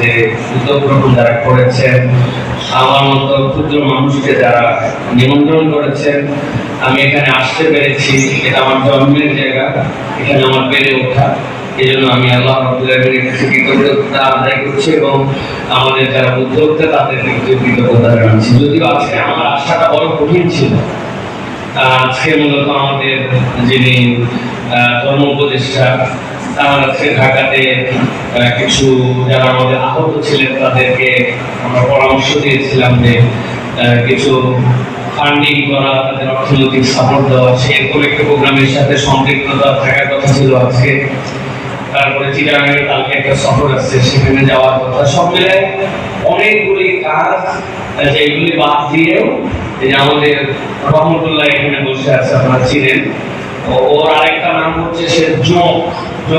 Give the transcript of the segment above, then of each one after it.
যে উদ্যোগ গ্রহণ যারা করেছেন ক্ষুদ্র মানুষকে যারা নিমন্ত্রণ করেছেন, আমি এখানে আসতে পেরেছি। আমার জন্মের জায়গা, এখানে আমার বেড়ে ওঠা। এই জন্য আমি আল্লাহ কৃতজ্ঞতা আদায় করছি এবং আমাদের যারা উদ্যোক্তা, তাদের কাছে কৃতজ্ঞতা জানাচ্ছি। যদিও আজকে আমার আশাটা বড় কঠিন ছিল। আজকে মূলত আমাদের যিনি ধর্ম উপদেষ্টা তারা আজকে ঢাকাতে কিছু যারা আমাদের আহত ছিলেন তাদেরকে আমরা পরামর্শ দিয়েছিলাম যে কিছু ফান্ডিং করা, তাদের অর্থনৈতিক সাপোর্ট দেওয়া সেরকম একটা প্রোগ্রামের সাথে সম্পৃক্ততা থাকার কথা ছিল আজকে। তারপরে চিটাগাংয়ের কালকে একটা সফর আসছে সেখানে যাওয়ার কথা। সব মিলে অনেকগুলি কাজ যেগুলি বাদ দিয়েও যে আমাদের রহমতুল্লাহ এখানে বসে আছে, আপনারা চিনেন। ওর আরেকটা নাম হচ্ছে সে জোক।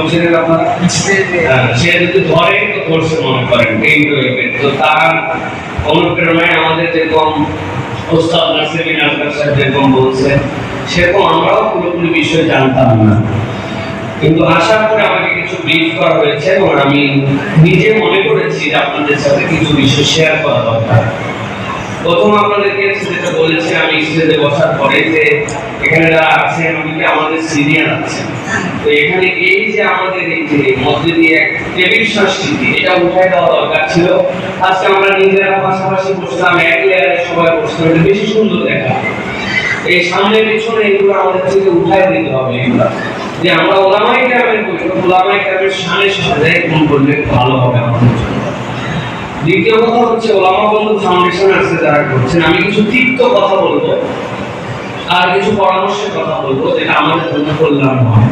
চিনেন আপনারা হ্যাঁ, সে যদি তো ধরছে মনে করেন তো তার অনুপ্রেরণায় আমাদের যেরকম ওস্তাদ নাসিমিন সাহেব যেরকম সেরকম আমরাও পুরোপুরি বিষয় জানতাম না। কিন্তু আসার পরে আমাকে কিছু ব্রিফ করা হয়েছে এবং আমি নিজে মনে করেছি যে আপনাদের সাথে কিছু বিষয় শেয়ার করা দরকার। প্রথম আপনাদেরকে যেটা বলেছি, আমি স্টেজে বসার পরে যে এখানে যারা আছেন অনেকে আমাদের সিনিয়র আছেন তো এখানে এই যে আমাদের মধ্যে দিয়ে এক টেবিল সংস্কৃতি এটা উঠাই দেওয়া দরকার ছিল। আজকে আমরা নিজেরা পাশাপাশি বসলাম, এক লেয়ারে সবাই বসলাম, এটা বেশি সুন্দর দেখা এই সামনে পিছনে এগুলো আমাদের থেকে উঠাই দিতে হবে এগুলো। যে আমরা ওলামাই গ্রামের বলি ওলামাই গ্রামের সামনে সাথে কোন করলে ভালো হবে আমাদের জন্য। দ্বিতীয় কথা হচ্ছে, ওলামা বন্ধু ফাউন্ডেশন আছে যারা করছেন, আমি কিছু তিক্ত কথা বলব আর কিছু পরামর্শের কথা বলব যেটা আমাদের জন্য কল্যাণ হয়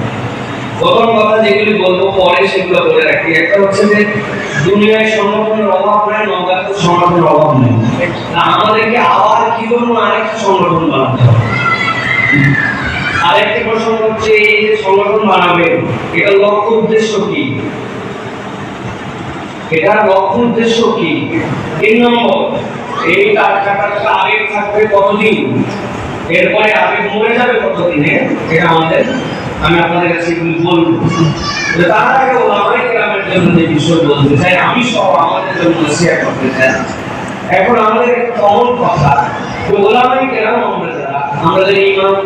প্রথম কথা যেগুলি বলব, পরে সেগুলো বলে রাখি। একটা হচ্ছে যে, দুনিয়ায় সংগঠনের অভাব নেই, নৌকাতে সংগঠনের অভাব নেই। আমাদেরকে আবার কি জন্য আরেকটা সংগঠন বানাতে হবে? আরেকটি প্রশ্ন হচ্ছে, এই যে সংগঠন বানাবে এটা লক্ষ্য উদ্দেশ্য কি? এটার লক্ষ্য উদ্দেশ্য কি? তিন নম্বর, এই কাজটা আবেগ থাকবে কতদিন? এরপরে আবেগ মরে যাবে কতদিনে? এটা আমাদের, আমি আপনাদের কাছে বলব। তার আগে গ্রামের জন্য যে বিষয় বলতে চাই, আমি আমাদের জন্য শেয়ার করতে চাই। এখন আমাদের একটা কমন কথা ওলামাই গ্রাম আমরা যারা, আমরা ইমাম,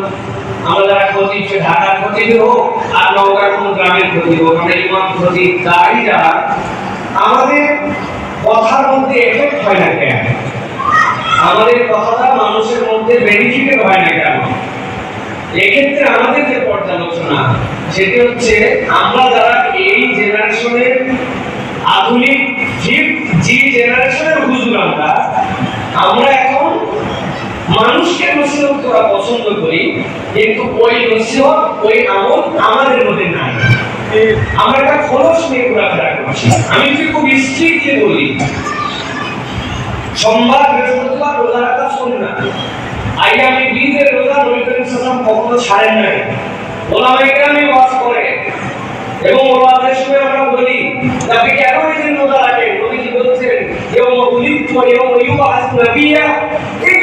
আমরা খতিব, সে ঢাকার খতিব হোক, আর নওগাঁর কোনো গ্রামের খতিব হোক, আমরা ইমাম, খতিব তাই যারা আমাদের কথার মধ্যে এফেক্ট হয় না কেন? আমাদের কথাটা মানুষের মধ্যে বেনিফিটেড হয় না কেন? এক্ষেত্রে আমাদের যে পর্যালোচনা, সেটি হচ্ছে আমরা যারা এই জেনারেশনের আধুনিক জি জি জেনারেশনের হুজুর আমরা আমরা এখন মানুষকে নসিহত করা পছন্দ করি, কিন্তু ওই নসিহত, ওই আমল আমাদের মধ্যে নাই। আমরা একটা খরচ নিয়ে ঘোরাফেরা আমি যদি খুব স্ট্রিক্টলি বলি, সোমবার, বৃহস্পতিবার রোজা রাখা না। আইয়ামে বীজের রোজা নবী করিম কখনো ছাড়েন নাই। ওলামাই কেরামে ওয়াজ করে। এবং ওলামাদের সময় আমরা বলি, আপনি কেন এই দিন রোজা রাখেন? নবীজি বলছেন এবং উলিত এবং ইউবাস নবিয়া এই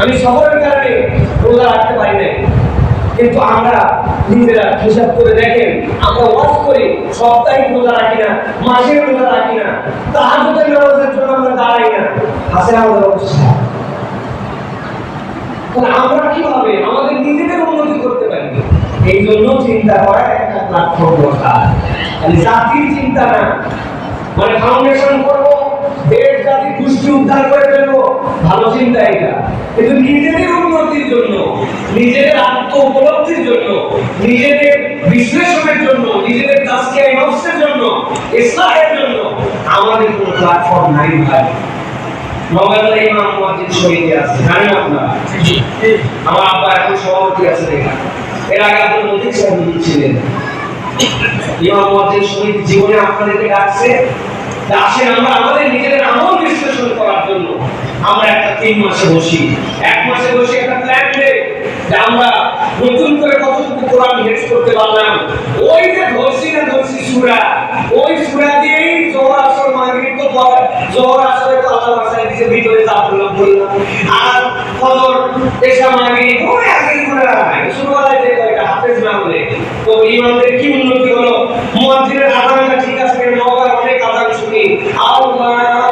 আমি শহরের কারণে রোজা রাখতে পারি নাই। কিন্তু আমরা নিজেরা হিসাব করে দেখেন, আমরা ওয়াজ করি, সপ্তাহে রোজা রাখি না মাসের রোজা রাখি না তাহাজুদের নামাজের জন্য আমরা দাঁড়াই না। আছে আমাদের অবস্থা আমরা কীভাবে আমাদের নিজেদের উন্নতি করতে পারি? এই জন্য চিন্তা করা একটা প্ল্যাটফর্ম দরকার। খালি জাতির চিন্তা না। মানে ফাউন্ডেশন করব, দেশ জাতি উদ্ধার করে ভালো চিন্তা এটা। কিন্তু নিজেদের উন্নতির জন্য নিজেদের আত্ম উপলব্ধির জন্য নিজেদের বিশ্লেষণের জন্য নিজেদের তাস্কিয়া নফসের জন্য ইসলাহের জন্য আমাদের কোনো প্ল্যাটফর্ম নাই ভাই। নগরের ইমাম মসজিদ শহীদ আছে জানেন আপনারা? আমার আব্বা এখন সভাপতি আছে এখানে। এর আগে আপনার মসজিদ সভাপতি ছিলেন। ইমাম মসজিদ শহীদ জীবনে আপনাদেরকে ডাকছে। আসেন আমরা আমাদের নিজেদের আমল বিশ্লেষণ করার জন্য। আমরা একটা তিন মাসে বসি। এক মাসে বসে একটা প্ল্যান নেই যে আমরা নতুন করে কতটুকু কোরআন হেজ করতে পারলাম। ওই যে ধরছি না ধরছি সুরা, ওই সুরা দিয়েই জোহর আসর, মাগরিব তো পড়ে জোহর আসরে তো আল্লাহ ভাষায় দিছে ভিতরে যা বললাম। আর ফজর এসা মাগরিব, ওই আগে সুরা শুরুবেলায় যে কয়টা হাফেজ না বলে তো ইমামদের কি উন্নতি হলো? মুয়াজ্জিনের আদানটা ঠিক আছে নওগাঁ অনেক আদান শুনি। আল্লাহু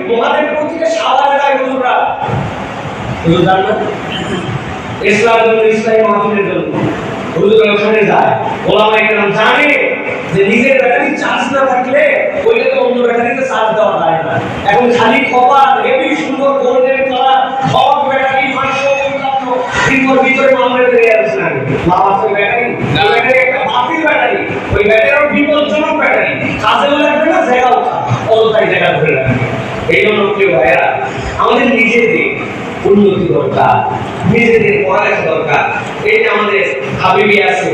মহাদেবপুর থেকে সাদা জায়গায় হুজুররা হুজুর জান না? ইসলাম জন্য ইসলামী মাহফিলের জন্য। হুজুর ওখানে যায়। ওলামা একরাম জানে যে নিজের ব্যাটারি চার্জ না থাকলে ওইটাতে অন্য ব্যাটারিতে চার্জ দেওয়া যায় না। এখন খালি কভার হেভি সুন্দর গোল্ডেন কালার সব ব্যাটারি পাঁচশো পঞ্চান্ন কিন্তু ভিতরে মামলা বেরিয়ে আসছে না। লাভ আছে ব্যাটারি না ব্যাটারি একটা বাতিল ব্যাটারি ওই ব্যাটারি বিপজ্জনক ব্যাটারি কাজেও লাগবে না জায়গাও অতটাই জায়গা ধরে রাখবে। এই জন্য আমাদের নিজেদের উন্নতি দরকার, নিজেদের পড়ালেখা দরকার। আমাদের হাবিবি আছে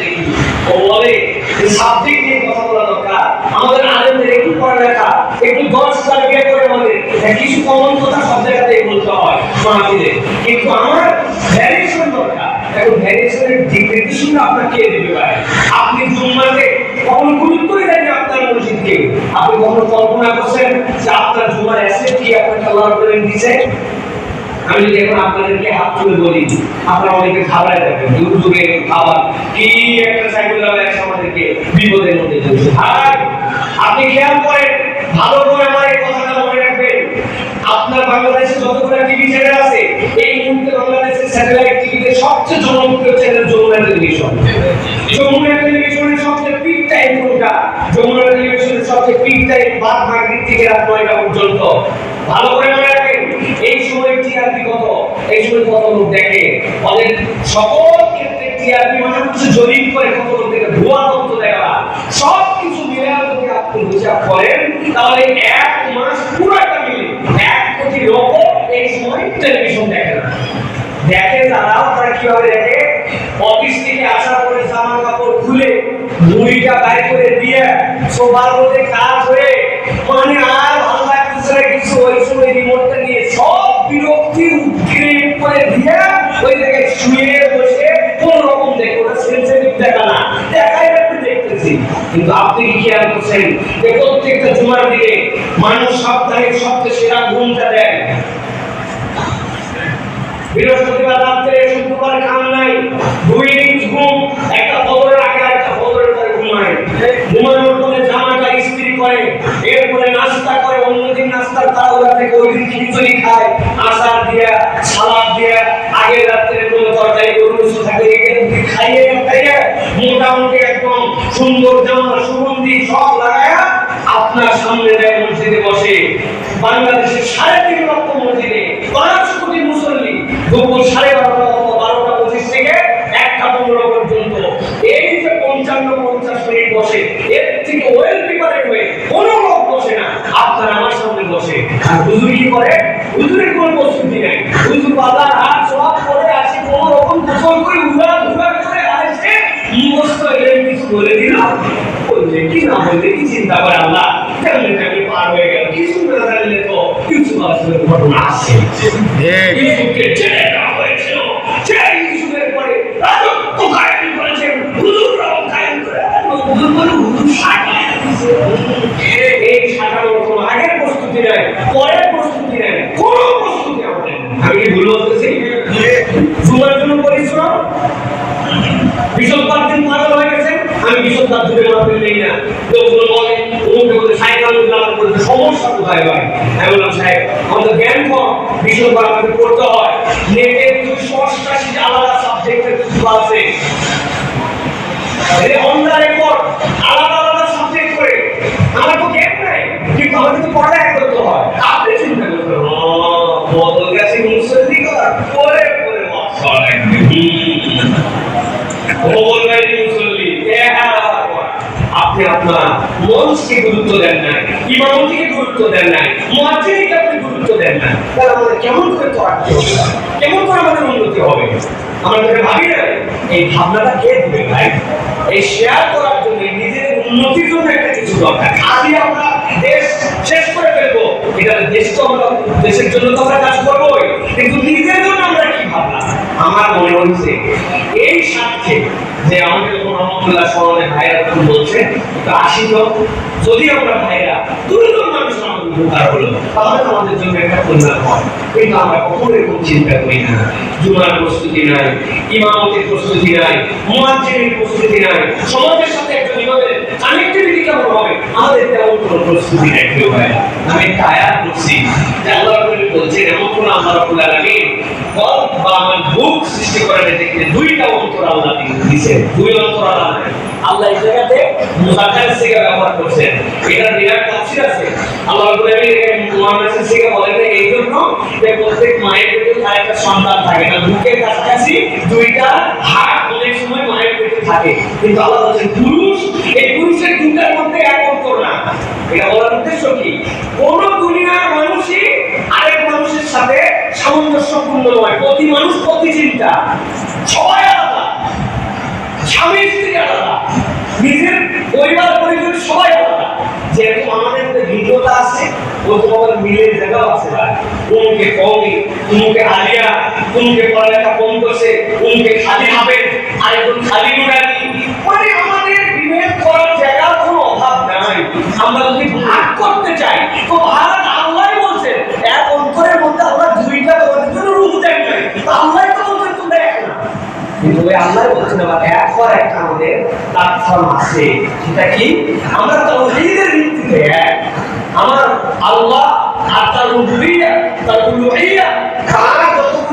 দেখি, ও বলে যে সাবজেক্ট নিয়ে কথা বলা দরকার। আমাদের আলেমদের একটু পড়ালেখা, একটু দশ জায়গা করে আমাদের কিছু কমন কথা সব জায়গাতেই বলতে হয় কিন্তু আমার ভ্যারিয়েশন দরকার। এখন কে দেবে ভাই আপনি জুম্মাতে কখনো গুরুত্বই দেননি আপনার মসজিদকে? আপনি কখনো কল্পনা করছেন যে আপনার অ্যাসেট কি আপনাকে আল্লাহ করে আমি যদি এখন আপনাদেরকে হাত তুলে বলি, আপনারা অনেকে খাবার দূরে খাবার কি একটা সাইকেল আমাদেরকে বিপদের মধ্যে ভাই, আপনি খেয়াল করেন, ভালো করে আমার এই কথাটা আপনার বাংলাদেশে যতগুলো টিভি চ্যানেল আছে, এই মুহূর্তে বাংলাদেশের স্যাটেলাইট টিভিতে সবচেয়ে জনপ্রিয় চ্যানেল যমুনা টেলিভিশন। যমুনা টেলিভিশনের সবচেয়ে পিক টাইম কোনটা? যমুনা টেলিভিশনের সবচেয়ে পিক টাইম বাদ মাগরিব থেকে রাত নয়টা পর্যন্ত। ভালো করে মনে রাখবেন, এই সময় টিআরপি কত? এই সময় কত লোক দেখে? ওদের সকল ক্ষেত্রে টিআরপি মানে হচ্ছে জরিপ করে কত লোক দেখে, ভুয়া তথ্য দেখা সব কিছু মিলে যদি আপনি হিসাব করেন, তাহলে এক মাস পুরোটা মিলে এক কোটি লোক এই সময় টেলিভিশন দেখে না। দেখে তারাও তারা কীভাবে দেখে? অফিস থেকে আসার পরে জামা কাপড় খুলে মুড়িটা বাইর করে দিয়ে সোফার মধ্যে কাজ হয়ে মানে আর ভালো লাগতেছে না কিছু ওই সময় রিমোটটা নিয়ে সব বিরক্তি উদ্গ্রীব করে দিয়ে ওই জায়গায় শুয়ে বসে কোন রকম দেখে ওটা সেন্সিটিভ দেখা না। দেখতেছি কিন্তু আপনি কি খেয়াল করছেন যে প্রত্যেকটা জুমার দিকে মানুষ সপ্তাহে সবচেয়ে সেরা ঘুমটা দেয়? বৃহস্পতিবার, রাত্রে, শুক্রবার খান নাই, দুই ঘুম, একটা খবরের আগে একটা খবরের পরে ঘুমায় ঘুমানোর পরে জামাটা ইস্ত্রি করে অন্যদিন তাড়াহুড়া থেকে খিচুড়ি খায় আচার দিয়া সালাদ দিয়া, আগের রাত্রে কোনো তরকারি গরু মাংস থাকে খাইয়ে খাইয়ে মোটামুটি একদম সুন্দর জামা, সুগন্ধি সব লাগায়া আপনার সামনে দেয় মসজিদে বসে, বাংলাদেশের সাড়ে তিন লক্ষ মসজিদে পাঁচ কোটি মুসল্লি দুপুর সাড়ে বারোটা বারোটা পঁচিশ থেকে একটা পনেরো পর্যন্ত, এই যে পঞ্চান্ন পঞ্চাশ মিনিট বসে, এর থেকে ওয়েল প্রিপারেড হয়ে কোনো লোক বসে না আপনার আমার সামনে বসে আর হুজুরি করে হুজুরি কোনো প্রস্তুতি নেই। হুজুর বাজার হাত সব করে আসি কোন রকম গোসল করে উড়া উড়া করে আসে মুখস্থ এলেন কিছু বলে দিল বললে কি না বললে কি চিন্তা করে আল্লাহ? কেমন কেমন পার হয়ে গেল। কিছু না জানলে তো কিছু আসলে ঘটনা আসছে। পরিশ্রম বিশদবার দিন পাগল হয়ে গেছে। আমি বিশদবার দিনে মাহফিল নেই না। লোকগুলো বলে অমুকে বলে সাইকেল উদ্লাম করতে সমস্যা কোথায় ভাই? আমি বললাম, সাহেব, আমাদের জ্ঞান কম বিশদবার আমাদের পড়তে হয়। নেটে দুশো অষ্টাশি আলাদা সাবজেক্টের কিছু আছে। অন দ্য রেকর্ড আলাদা আলাদা সাবজেক্ট আমাকে তো পড়ালেখা করতে হয়। আপনি আপনার মঞ্চকে গুরুত্ব দেন নাই, ইমামতিকে গুরুত্ব দেন মুয়াজ্জিনকে আপনি গুরুত্ব দেন নাই। তাহলে আমাদের কেমন করে হবে? কেমন করে আমাদের উন্নতি হবে? আমরা যেটা ভাবি না, এই ভাবনাটা কে দিবে ভাই? এই শেয়ার করার জন্য, নিজের উন্নতির জন্য একটা কিছু দরকার। খালি আমরা দেশ শেষ করে ফেলব। এটা দেশ তো আমরা, দেশের জন্য তো আমরা কাজ করবোই কিন্তু নিজের জন্য আমরা কি ভাবলাম আমার মনে হচ্ছে এই স্বার্থে যে আমাদের রহমতুল্লাহ স্মরণে ভাইরা তখন বলছে আসি যদি আমরা ভাইরা মানুষ আমাদের উপকার হলো, তাহলে আমাদের জন্য একটা কল্যাণ হয়। কিন্তু আমরা কখনো এরকম চিন্তা করি না। জুমার প্রস্তুতি নাই, ইমামতের প্রস্তুতি নাই, মুয়াজ্জিনের প্রস্তুতি নাই। সমাজের সাথে কানেক্টিভিটি কেমন হবে? আমাদের তেমন কোনো প্রস্তুতি কেউ ভাই আমি আয়াত করছি আল্লাহ রাব্বুল বলছেন এমন কোন আল্লাহ রাব্বুল আলামিন কল বা আমার বুক সৃষ্টি করে দেখতে দুইটা অন্তর আল্লাহ দিয়েছেন। দুই অন্তর আল্লাহ আল্লাহ এই জায়গাতে মুজাক্কার সিগা ব্যবহার করছেন। এটা বিরাট তাফসীর আছে। আল্লাহ রাব্বুল আলামিন মুহাম্মদ সিগা বলেন এই জন্য যে প্রত্যেক মায়ের পেটে তার একটা সন্তান থাকে না। বুকের কাছাকাছি দুইটা হাত অনেক সময় মায়ের পেটে থাকে। কিন্তু আল্লাহ বলছেন পুরুষের দুটার মধ্যে এক অন্তর না। এটা বলার উদ্দেশ্য কি? কোন দুনিয়ার মানুষই আরেক মানুষের সাথে সামঞ্জস্যপূর্ণ নয়। প্রতি মানুষ প্রতি চিন্তা। সবাই আলাদা। স্বামী, স্ত্রী আলাদা। নিজের পরিবার পরিজন সবাই আলাদা। যেহেতু আমাদের মধ্যে ভিন্নতা আছে জায়গাও আছে পড়ালেখা কম করছে খালি হবে আরেকজন খালি মানে আমাদের বিভেদ করার জায়গার কোনো অভাব নাই আমরা যদি ভাগ করতে চাই, তো ভাগ আল্লাহ বলছেন, এক অন্তরের মধ্যে আল্লাহ দুইটা তোমাদের জন্য রূপ দেন আল্লাহ তো বলছেন, তোমরা এক কিন্তু ওই আল্লাহ বলছেন আবার এক হওয়ার একটা আমাদের প্ল্যাটফর্ম আছে। সেটা কি? আমরা তাওহীদের ভিত্তিতে এক। আমার আল্লাহ আর তার রুবুবিয়্যা তার উলুহিয়্যা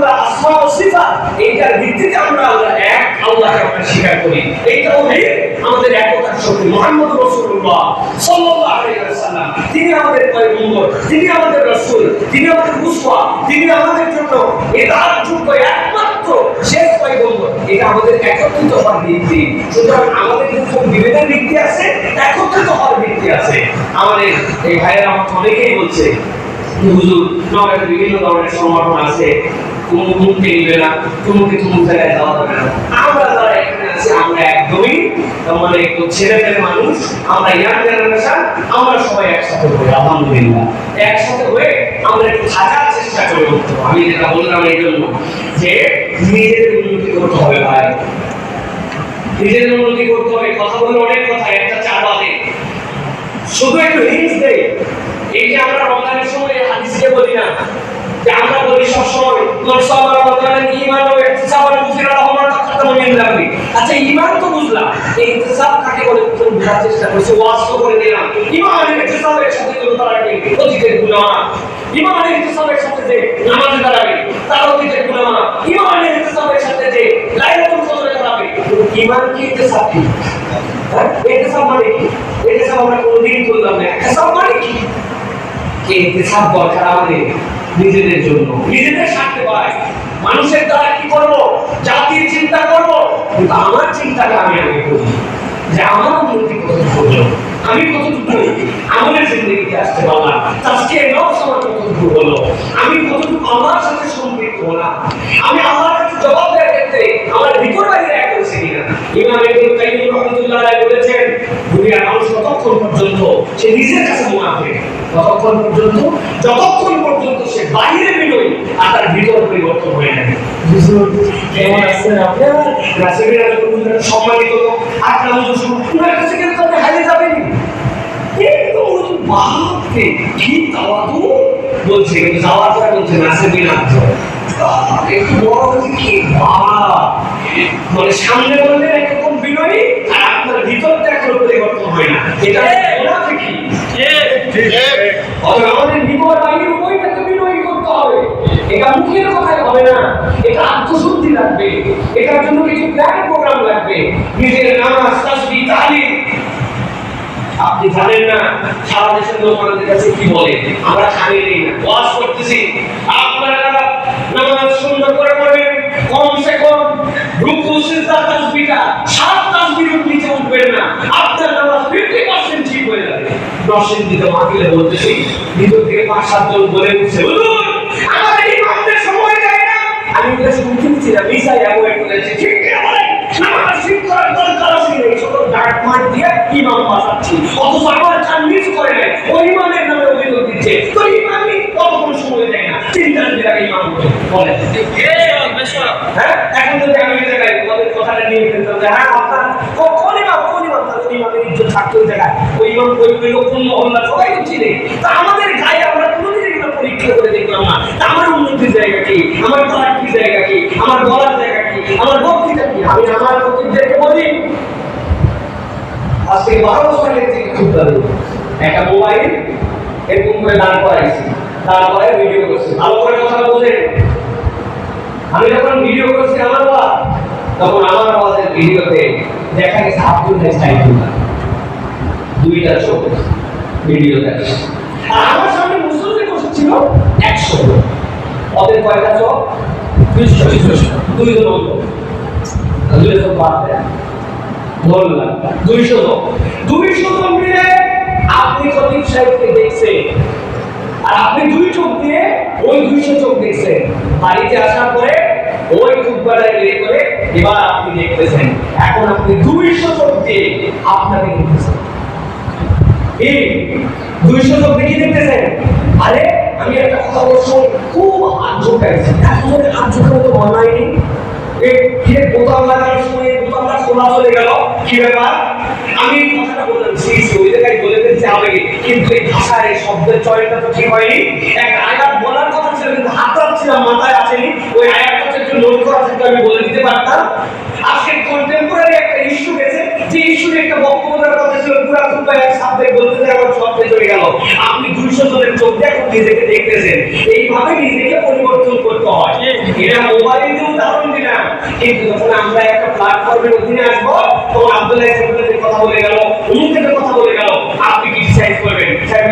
তার আসমা ও সিফাত, এইটার ভিত্তিতে আমরা আল্লাহ এক, আল্লাহকে আমরা স্বীকার করি। এই তাওহীদ আমাদের একতার শক্তি। মুহাম্মদ রাসূলুল্লাহ সাল্লাল্লাহু আলাইহি ওয়াসাল্লাম। তিনি আমাদের পয়গম্বর, তিনি আমাদের রাসূল, তিনি আমাদের উসওয়া, তিনি আমাদের জন্য এদার যোগ্য একমাত্র শেষ পয়গম্বর। এটা আমাদের একত্রিত হওয়ার ভিত্তি। সুতরাং আমাদের কিন্তু বিভেদের ভিত্তি আছে, একত্রিত হওয়ার ভিত্তি আছে। আমাদের এই ভাইয়েরা আমাকে অনেকেই বলছে, হুজুর নগরে বিভিন্ন ধরনের সংগঠন আছে। কুমুক মুখকে নিবে না তুমুক জায়গায় যাওয়া যাবে না আমরা যারা এখানে আছি, আমরা একদমই মানে একটু ছেলে ফেলে মানুষ, আমরা ইয়াং জেনারেশন আমরা সবাই একসাথে হই, আলহামদুলিল্লাহ। একসাথে হয়ে আমরা একটু থাকার চেষ্টা করে করতে আমি যেটা বললাম এই জন্য যে নিজেদের উন্নতি করতে হবে ভাই। নিজেদের উন্নতি করতে হবে, কথা বলে অনেক কথা, একটা চা বাদে। শুধু একটু হিংস দেই। এই যে আমরা রমজানের সময় হাদিসকে বলি না যে আমরা বলি সবসময় ঈমান ও ইহতিসাব মিন যাবি আচ্ছা ঈমান তো বুঝলাম এই ইহতিসাব কাকে তুমি চেষ্টা করছি ওয়াজ তো করে আর ইহতিসাবের সাথে তো দাঁড়াবে অতীতের গুনাহ। ঈমান আর ইহতিসাবের সাথে যে নামাজে দাঁড়াবে, তার দাঁড়াবে ঈমান কি ইহতিসাব কি? হ্যাঁ? ইহতিসাব মানে কি? ইহতিসাব আমরা করলাম না। ইহতিসাব মানে কি? ইহতিসাব দরকার আমাদের। নিজেদের জন্য। নিজেদের স্বার্থে পাই মানুষের দ্বারা কি করব? জাতির চিন্তা করব? কিন্তু আমার চিন্তাটা আমি আগে করি যে আমার উন্নতি কতটুকু হলো আমি কতটুকু আমাদের জিন্দগিতে আসতে পারলাম? আজকে নফস আমার কতটুকু হলো? আমি কতটুকু আমার সাথে সম্পৃক্ত হলাম? আমি আল্লাহর কাছে জবাব দেওয়ার ক্ষেত্রে আমার ভিতর বাইরে এক করেছে কিনা? ইমাম ইবনে কাইয়িম রাহমাতুল্লাহ আলাইহি বলেছেন ততক্ষণ পর্যন্ত সে নিজের কাছে মুনাফিক ততক্ষণ পর্যন্ত, যতক্ষণ পর্যন্ত সে বাইরে বেরোয় আর তার ভিতর পরিবর্তন হয়ে কিন্তু আপনি হারিয়ে বলছে, কিন্তু বলছে একটু কি? মানে সামনে বললে একরকম বিনয়ী, আর আপনার ভিতরটা এখনও পরিবর্তন না। এটা আমাদের ভিতর বাইরে উভয়টাকে বিনয়ী করতে হবে। এটা মুখের কথায় হবে না। এটা আত্মশুদ্ধি লাগবে। এটার জন্য কিছু প্ল্যান প্রোগ্রাম লাগবে। নিজের নামাজ তাসবিহ তাহলিল। আপনি জানেন না সারা দেশের লোক আমাদের কাছে কি বলে? আমরা খালি নেই না। ওয়াজ করতেছি। আপনারা নামাজ সুন্দর করে পড়বেন। কমসে কম রুকু সিজদা তাসবিহটা সাত তাসবিহের নিচে উঠবেন না। আপনার নামাজ 50% ঠিক হয়ে যাবে। দশের দিকে মাহফিলে বলতেছি ভিতর থেকে পাঁচ সাতজন বলে উঠছে "হুজুর, আমাদের ইমামদের সময় যায় না। আমি ওটা শুনতেছি না মিসাই অ্যাভয়েড করেছি ঠিক বলেন? নামাজ ঠিক করার দরকার আছে। এই ছোট ডাক মার দিয়ে ইমাম বাঁচাচ্ছি অথচ আমার কান মিস করে নাই। ওই ইমামের নামে অভিযোগ দিচ্ছে। তো আমাদের গায়ে আমরা কোনোদিন পরীক্ষা করে দেখলাম না আমার উন্নতির জায়গা কি আমার গলার কি জায়গা কি আমার গলার জায়গা কি আমার বক্তৃতা কি আমি আমার বক্তৃতাকে বলি আজকে বারো বছরের থেকে খুব একটা মোবাইল এরকম করে দাঁড় করাইছি। করাই ভিডিও করছি। ভালো করে কথা বোঝেন আমি যখন ভিডিও করছি আমার বাবা, তখন আমার আওয়াজের ভিডিওতে দেখা গেছে আব্দুল হাই সাইদুল্লাহ দুইটা চোখ ভিডিও দেখছে। আর আমার সামনে মুসলিম বসেছিল একশো ওদের কয়টা চোখ দুইশো দুইজন লোক দুইজন বাদ দেয়। বললাম দুইশো দুইশো মিলে আপনি খতিব সাহেবকে দেখছেন। আর আপনি দুই চোখ দিয়ে ওই দুইশো চোখ দেখছেন। বাড়িতে আসার পরে ওই খুববাটায় বের করে এবার আপনি দেখতেছেন। এখন আপনি দুইশো চোখ দিয়ে আপনাকে দেখতেছেন। দুইশো চোখ কি দেখতেছেন? আরে, আমি একটা কথা বলছি খুব এত জোরে হাত ঝোঁকানো তো খোলা চলে গেল? কি ব্যাপার? আমি কথাটা বললাম সেই হবে। কিন্তু এই ভাষার এই শব্দের চয়নটা তো ঠিক হয়নি। এক আয়াত বলার কথা ছিল, কিন্তু হাত রাখছিলাম মাথায় আসেনি। ওই আয়াতটা একটু নোট করা থাকলে আমি বলে দিতে পারতাম। আজকে কন্টেম্পোরারি একটা ইস্যু গেছে। যে ইস্যুর একটা বক্তব্য দেওয়ার কথা ছিল পুরা খুব এক সাবজেক্ট বলতে যায় আমার শব্দে চলে গেল। আপনি দুইশো জনের চোখ দিয়ে এখন নিজেকে দেখতেছেন। এইভাবে নিজেকে পরিবর্তন করতে হয়। এটা মোবাইল দিয়ে উদাহরণ দিলাম কিন্তু যখন আমরা একটা প্ল্যাটফর্মের অধীনে আসব, তখন আব্দুল্লাহ কথা বলে গেল অমুকের কথা বলে গেল। আপনি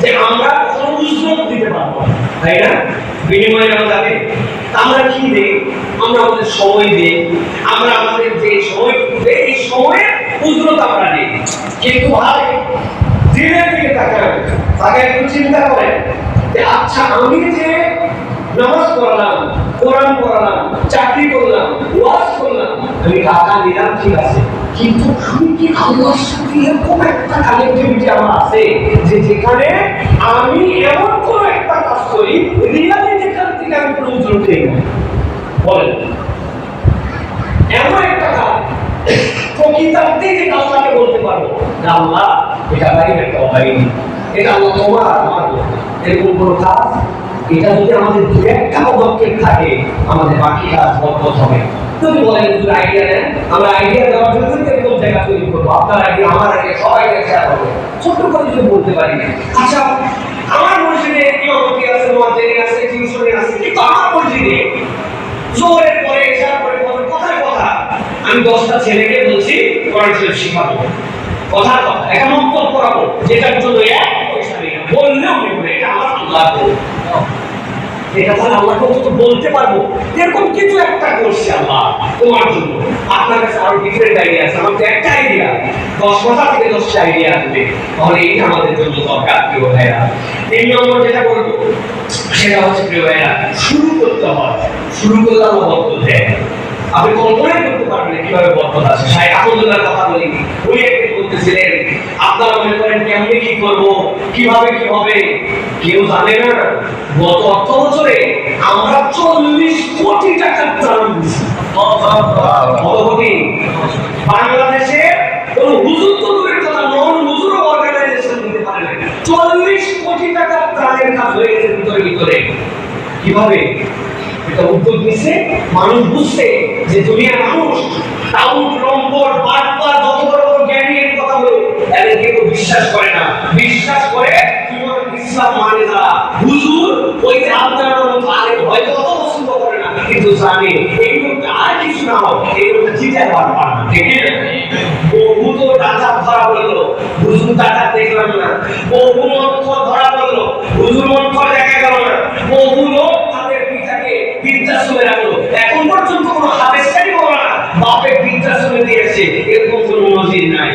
যে আমরা উজরত দিতে পারব। তাই না? বিনিময়ে যাবে আমরা কি দেই? আমরা আমাদের সময় দিই। আমরা আমাদের যে সময় দেই, এই সময়ে উজরত আমরা দিই কিন্তু ভাই দিনের দিকে তাকান তাকে একটু চিন্তা করেন যে আচ্ছা আমি যে নামাজ পড়ালাম, কোরআন পড়ালাম, চাকরি করলাম, ওয়াজ করলাম, আমি টাকা নিলাম, ঠিক আছে। কিন্তু আমি আল্লাহর সাথে এরকম একটা কানেক্টিভিটি আমার আছে যে যেখানে আমি এমন কোনো একটা কাজ করি রিয়ালি যেখান থেকে আমি কোনো উজ্জ্বল গেলাম বলেন। এমন একটা কাজ প্রকৃতার্থে যে বলতে পারব আল্লাহ, এটা ভাই একটা অভাবী এটা আল্লাহ তোমার আমার এরকম কোনো কাজ এটা যদি আমাদের দু একটা পদক্ষেপ থাকে, আমাদের বাকি কাজ বরকত হবে। যদি বলেন আইডিয়া দেন? আমরা আইডিয়া দেওয়ার জন্য এরকম জায়গা তৈরি করব? আপনার আইডিয়া আমার আইডিয়া সবাই শেয়ার হবে ছোট্ট করে বলতে পারি। আচ্ছা আমার মসজিদে আছে? মুয়াজ্জিন আছে, টিউশনি আছে, কিন্তু আমার মসজিদে জোরের পরে পরে কথার কথা? আমি দশটা ছেলেকে বলছি কোরআন শিখাবো। কথার কথা, একটা মন্তব্য করাবো যেটার জন্য এক পয়সা নেই। বললেও এটা আমার আল্লাহ এটা বলতে পারব। কিছু একটা করছে তোমার জন্য। আপনার আমার একটা আইডিয়া আইডিয়া তাহলে এইটা আমাদের জন্য যেটা সেটা হচ্ছে শুরু করতে হয়। শুরু করলে আল্লাহ বরকত দেয়। আপনি কল্পনাই করতে পারবেন কীভাবে বরকত আছে আহমদুল্লাহর কথা বলি উনি আপনারা মনে করেন কেমনে কি করব? কীভাবে কি হবে? কেউ জানে না। গত অর্থ বছরে আমরা চল্লিশ কোটি টাকা ত্রাণ দিচ্ছি কত কোটি বাংলাদেশে কোন হুজুর তো দূরের কথা নন হুজুর অর্গানাইজেশন উন্নয়নের কাজ হয়ে গেছে ভিতরে ভিতরে। কীভাবে? এটা উদ্যোগ নিচ্ছে মানুষ বুঝছে যে দুনিয়ার মানুষ টাউট নম্বর বারবার যত বড় বড় জ্ঞানী এর কথা বলে এদের কেউ বিশ্বাস করে না বিশ্বাস করে কীভাবে ইসলাম মানে তারা হুজুর ওই যে আপনার মতো আগে হয়তো অত পছন্দ করে কিন্তু এই লোকটা আর কিছু না হোক এই লোকটা জিতে হওয়ার পার না ঠিক আছে? বহু তো টাকা ধরা পড়ল হুজুর টাকা দেখলাম না। বহু মন্ত্র ধরা পড়ল হুজুর মন্ত্র দেখা গেল না। বহু লোক তাদের পিতাকে বৃদ্ধাশ্রমে রাখল। এখন পর্যন্ত কোনো হাবেশকারী বলো না বাপের বৃদ্ধাশ্রমে দিয়েছে এরকম কোনো নজির নাই।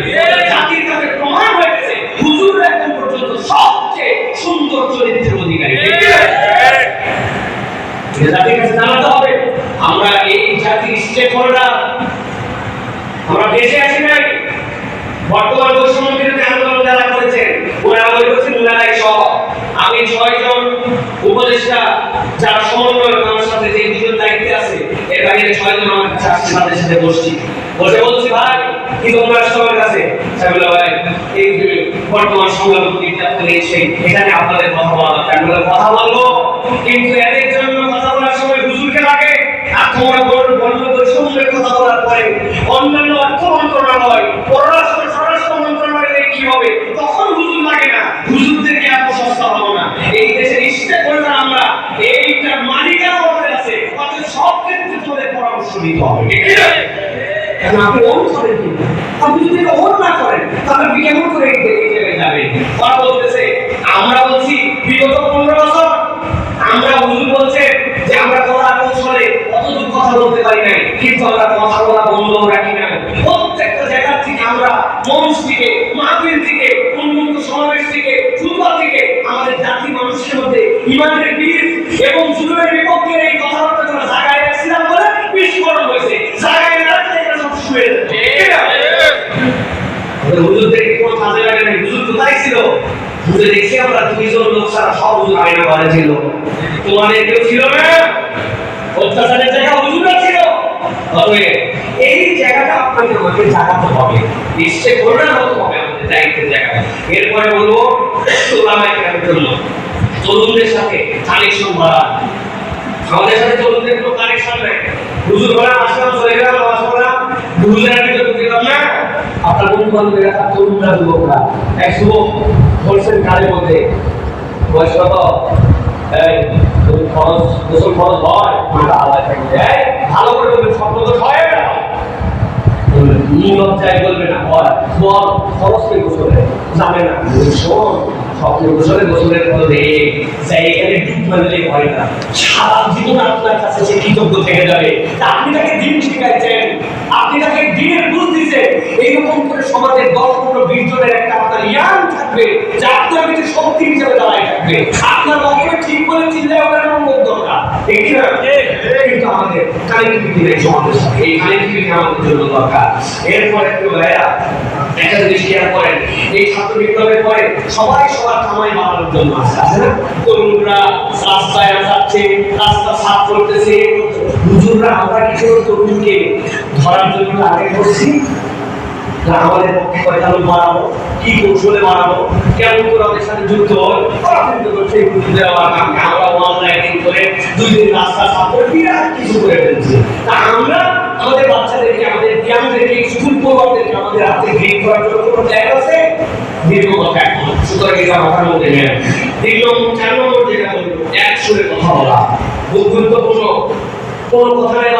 জাতির কাছে প্রমাণ হয়েছে হুজুর এখন পর্যন্ত সবচেয়ে সুন্দর চরিত্রের অধিকারী। ঠিক আছে? জাতির কাছে জানাতে আমরা এই জাতির স্টেক হোল্ডার। আমরা বেঁচে আছি নাই। বর্তমান বৈষম্য বিরোধী আন্দোলন যারা করেছেন ওনারা মনে করছেন ওনারাই সব। আমি ছয়জন উপদেষ্টা যারা সমন্বয় আমার সাথে যে দুজন দায়িত্বে আছে এর বাইরে ছয়জন আমার কাছে তাদের সাথে বসছি। বসে বলছি, ভাই, কি তোমরা সবার কাছে? সাহেবুল্লাহ ভাই, এই বর্তমান সংগ্রাম বিজ্ঞাপন এসে এখানে আপনাদের কথা বলা কথা বলব, কিন্তু এদের জন্য কথা বলার সময় হুজুরকে লাগে অন্যান্য অর্থ মন্ত্রণালয়, পররাষ্ট্র স্বরাষ্ট্র মন্ত্রণালয়ে কি হবে? তখন এই দেশের আমরা এইটার মালিকানা আমাদের আছে। সব ক্ষেত্রে পরামর্শ নিতে হবে। ঠিক না? করেন তাহলে আপনি করে এই জায়গায় আমরা বলছি, বিগত পনেরো বছর আমরা হুজুর বলছেন যে আমরা কলা কৌশলে অতটুকু কথা বলতে পারি নাই, কিন্তু আমরা কথা বলা বন্ধ রাখি না প্রত্যেকটা জায়গা থেকে আমরা মঞ্চ থেকে, মাহফিল থেকে, উন্মুক্ত সমাবেশ থেকে, ফুটবল থেকে, আমাদের জাতি মানুষের মধ্যে ইমানের বীর এবং জুলুমের বিপক্ষে এই কথাবার্তা আমরা জায়গায় রাখছিলাম বলে বিস্ফোরণ হয়েছে। জায়গায় রাখলে এটা সব শুয়ে হুজুরদের কোনো কাজে লাগে না হুজুর কোথায় ছিল? হুজুর দেখছি আমরা দুইজন লোক ছাড়া সব হুজুর আইনা ঘরে তোমাদের কেউ ছিল না? অত্যাচারের জায়গা হুজুরা ছিল। তবে এই জায়গাটা আপনাকে আমাকে জাগাতে হবে। নিশ্চয় করোনা হতে হবে, আমাদের দায়িত্বের জায়গায় এরপরে বলব ওলামায়ে কেরামের জন্য তরুণদের সাথে কানেকশন বাড়া আমাদের সাথে তরুণদের কোনো কানেকশন নাই। হুজুর বলে আসলাম, চলে গেলাম, নামাজ পড়লাম। হুজুরের ভিতরে ঢুকে গেলাম না। আপনার বন্ধু বান্ধবেরা তার তরুণরা, যুবকরা, এক যুবক বলছেন কাজের মধ্যে, বয়স খরচ গোসল খরচ হয় আলাদা এই, ভালো করে বলবেন তো হয়। না ই লজ্জায় বলবে না, হয়। বল খরচকে গোসলে যাবে না। স্বপ্ন গোসলে মধ্যে যাই ডুব মারলে না। সারা জীবন আপনার কাছে সে কৃতজ্ঞ থেকে যাবে। আপনি তাকে দিন শিখাইছেন। আপনি তাকে দিনের বুঝ দিচ্ছেন এইরকম করে সমাজের দশ, পনেরো, বিশ জনের একটা আপনার ইয়ান থাকবে, যা আপনার ভিতরে শক্তি হিসেবে দাঁড়ায় থাকবে। আপনার বক্তব্য ঠিক বলে চিল্লায় ওঠার কোনো দরকার। ঠিক না? কিন্তু আমাদের কানেক্টিভিটি নেই সমাজের সাথে এই কানেক্টিভিটি আমাদের জন্য দরকার। এরপরে একটু ভাইয়া করেন, এই ছাত্র বিপ্লবের পরে সবাই সবার কামাই বাড়ানোর জন্য আছে না? তরুণরা রাস্তায় রাস্তা সাফ করতেছে হুজুররা, আমরা কিছু তরুণকে ধরার জন্য করছি? আমাদের পক্ষে বাড়াবো কি কৌশলে বাড়াবো কেমন করে সাথে যুক্ত ওরা কিন্তু করছে আমার করে দুই দিন রাস্তা সাফ করে বিরাট কিছু করে ফেলছি। তা আমরা, আমাদের বাচ্চাদেরকে, আমাদের ইয়াংদেরকে স্কুল পড়ুয়াদেরকে আমাদের হাতে গ্রিন করার জন্য কোনো প্ল্যান আছে। দীর্ঘ সুতরাং এটা মাথার মধ্যে নেন তিন নম্বর, চার নম্বর যেটা বলব এক সুরে কথা বলা। খুব গুরুত্বপূর্ণ। কোন কথা নাই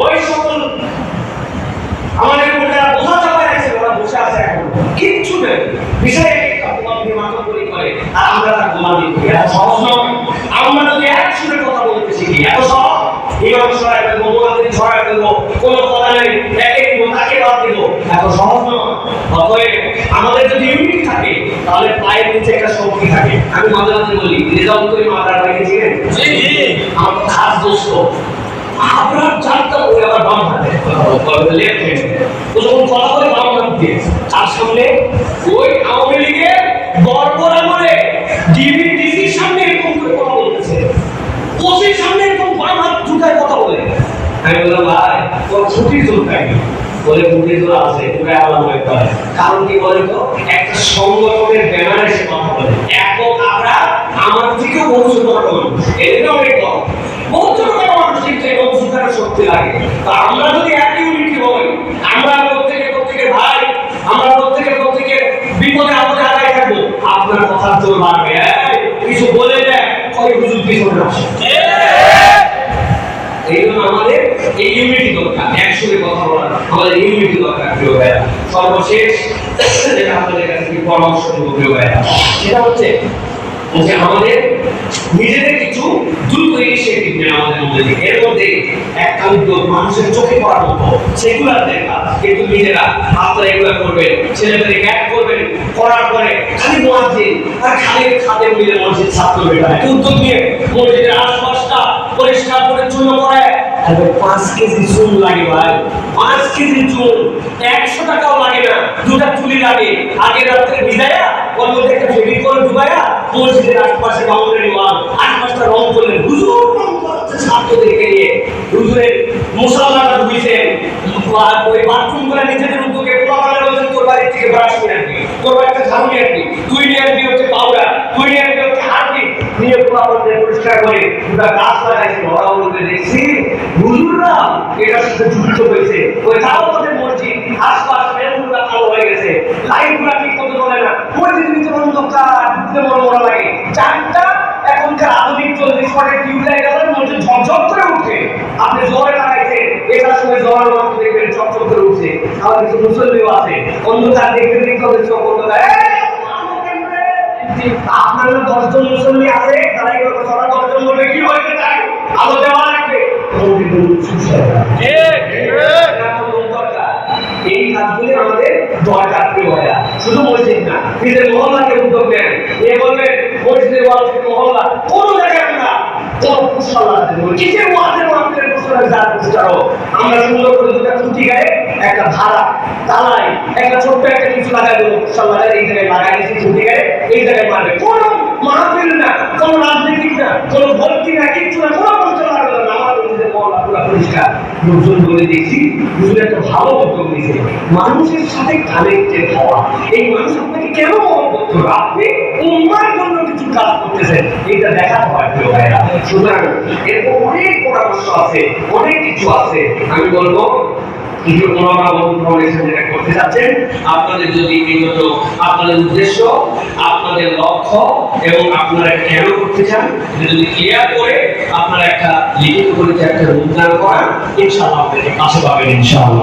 ওই আছে, ওরা বসে আছে এখন। কিচ্ছু নেই। বিষয় মাথা করি করে আর আমরা তার গোলামি এত সহজ নয়। আমরা যদি এক কথা বলতে শিখি এত সহজ। ইমাম সরাই দেবো মোয়াজিন সরাই দেবো। কোনো কথা নেই। একে দিব তাকে বাদ দিব। এত সহজ নয়। অতএব আমাদের যদি ইউনিটি থাকে তাহলে পায়ের নিচে একটা শক্তি থাকে। আমি মাঝে মাঝে বলি রেজাল্ট করে মাথার বাইরে ছিলেন আমার খাস দোস্ত আপনার চারটা ওই আবার বাম হাতে। লেফট হ্যান্ড ও যখন কথা বলে বাম হাত দিয়ে তার সামনে ওই আওয়ামী লীগের বর্বর আমলে ডিবিডিসির সামনে এরকম করে কথা বলতেছে। ওসির সামনে এরকম বাম হাত ঢুকায় কথা বলে। আমি বললাম, ভাই ওর ছুটির জোরটাই বলে ছুটির জোর আছে পুরো আলাদা ব্যাপার কারণ কি বলে তো? একটা সংগঠনের ব্যানারে সে কথা বলে। একক আমরা আমার থেকেও বহু ছোট মানুষ। এদের অনেক কম আমরা যদি এক ইউনিটি হই আমরা প্রত্যেকে প্রত্যেকে ভাই আমরা প্রত্যেকে প্রত্যেকে বিপদে আপনার বাড়বে। এই, জন্য আমাদের এই ইউনিটি দরকার একসঙ্গে কথা বলার। আমাদের ইউনিটি দরকার প্রিয় সর্বশেষ যেটা আপনাদের কাছে পরামর্শ দেবো সেটা হচ্ছে যে আমাদের নিজেদের কিছু দ্রুত ইনিশিয়েটিভ এর মধ্যে একটা মানুষের চোখে পড়ার মতো সেগুলার দেখা। কিন্তু নিজেরা, আপনারা এগুলো করবেন ছেলেদের গ্যাপ করবেন, করার পরে খালি মসজিদ আর খালি খাতে মিলে মসজিদ ছাত্র বেটা উদ্যোগ নিয়ে মসজিদের আশপাশটা পরিষ্কার পরিচ্ছন্ন করে আরে পাঁচ কেজি চুন লাগে ভাই। পাঁচ কেজি চুন একশো টাকাও লাগে না। দুটা চুলি লাগে। আগে রাত্রে ভিজায়া ওর মধ্যে একটা ফেব্রিক করে ডুবায়া মসজিদের আশপাশে বাউন্ডারি ওয়াল আশপাশটা রং করলেন। হুজুর ছাত্রদেরকে নিয়ে। হুজুরের মুসলমানরা আর ওই বাথরুম করে নিজেদের উদ্যোগে প্রমাণের বলছেন তোর বাড়ি থেকে ব্রাশ নিয়ে আসবি তোর বাড়িতে ঝাড়ু নিয়ে আসবি তুই নিয়ে আসবি হচ্ছে পাউডার তুই নিয়ে আসবি হচ্ছে হারবি নিয়ে পোলাপনদের পরিষ্কার করে দুটা গাছ লাগাইছে ওরা বলতে দেখছি হুজুররা এটার সাথে যুক্ত হয়েছে। ওই দাওয়াতের মসজিদ আশপাশ মেরুনগুলা কালো হয়ে গেছে। লাইটগুলা ঠিক মতো জ্বলে না। মসজিদ ভিতরে অন্ধকার ঢুকতে মনে মনে লাগে। চারটা এখনকার আধুনিক চল্লিশ ওয়াটের টিউবলাইট আছে মসজিদ ঝকঝক করে উঠে আপনি জোরে লাগাইছেন এটার সময় জোয়ার দেখবেন ঝকঝক করে উঠছে। আবার কিছু মুসল্লিও আছে। অন্ধকার দেখতে দেখতে চোখ এই, আপনার দশজন মুসল্লি আছে তারা এই সবাই দশজন বলবে কি হয়েছে তাই? আলো দেওয়া লাগবে। তখন কিন্তু সুস্থ হবে না। এটা তো লোক দরকার। এই কাজগুলি আমাদের দরকার প্রিয় ভাইয়া শুধু মসজিদ না নিজের মহল্লাকে উদ্যোগ নেন। এ বলবেন মসজিদের ওয়াল মহল্লা। কোন জায়গায় আমরা কোন কুশল আছে কিসের ওয়াজের মাহফিলের কুশল যা কুশল আমরা সুন্দর করে দুটা খুঁটি গায়ে একটা ধারা তালাই একটা ছোট্ট একটা কিছু লাগাই দেবো কুশল লাগাই এই জায়গায় লাগাই দিয়েছি খুঁটি গায়ে। এই জায়গায় মারবে কোন মাহফিল না, কোন রাজনীতিক না, কোন ভর্তি না, কিচ্ছু না, কোন কুশল লাগবে না আমার মসজিদের মহল্লা পুরো পরিষ্কার। লোকজন বলে দেখছি হুজুর একটা ভালো উদ্যোগ নিয়েছে মানুষের সাথে কানেক্টেড হওয়া, এই মানুষ আপনাকে কেন মহব্বত করবে আপনি উম্মার জন্য কিছু কাজ করতেছেন, এটা দেখাতে হয় প্রিয় ভাইরা সুতরাং এরকম অনেক পরামর্শ আছে, অনেক কিছু আছে। আমি বলব করতে যাচ্ছেন আপনাদের যদি বিগত আপনাদের উদ্দেশ্য, আপনাদের লক্ষ্য এবং আপনারা কেন করতে চান যদি ক্লিয়ার করে আপনারা একটা লিখিত পরীক্ষা একটা রূপদান করান, ইনশাআল্লাহ আপনাদের পাশে পাবেন ইনশাআল্লাহ।